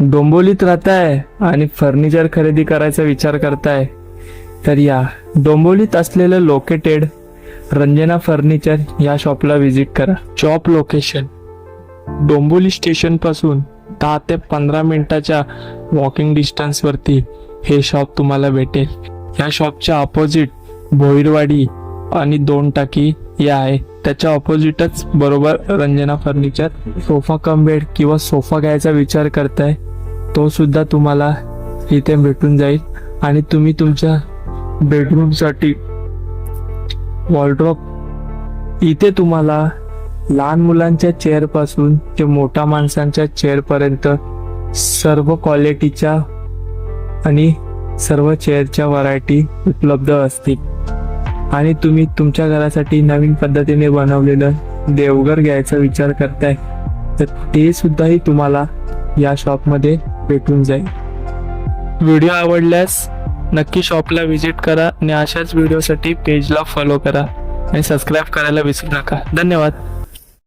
डोंबोलीत राहताय आणि फर्निचर खरेदी करायचा विचार करताय तर या. डोंबोलीत असलेलं लोकेटेड रंजना फर्निचर या शॉपला व्हिजिट करा. शॉप लोकेशन डोंबोली स्टेशनपासून दहा ते पंधरा मिनिटाच्या वॉकिंग डिस्टन्स वरती हे शॉप तुम्हाला भेटेल. या शॉपच्या अपोजिट भोईरवाडी आणि दोन टाकी या आहे. त्याच्या ऑपोजिटच बरोबर Ranjana furniture sofa cum bed किंवा सोफा घ्यायचा विचार करताय तो सुद्धा तुम्हाला इथे भेटून जाईल. आणि तुम्ही तुमच्या बेडरूमसाठी वॉलड्रॉप इथे तुम्हाला लहान मुलांच्या चेअरपासून ते मोठ्या माणसांच्या चेअरपर्यंत सर्व क्वालिटीच्या आणि सर्व चेअरच्या व्हरायटी उपलब्ध असतील. आणि तुम्ही तुमच्या घरासाठी नवीन पद्धतीने बनवलेलं देवघर घ्यायचा विचार करताय तर ते सुद्धाही तुम्हाला या शॉपमध्ये भेटून जाईल. व्हिडिओ आवडल्यास नक्की शॉपला व्हिजिट करा आणि अशाच व्हिडिओसाठी पेजला फॉलो करा आणि सबस्क्राईब करायला विसरू नका. धन्यवाद.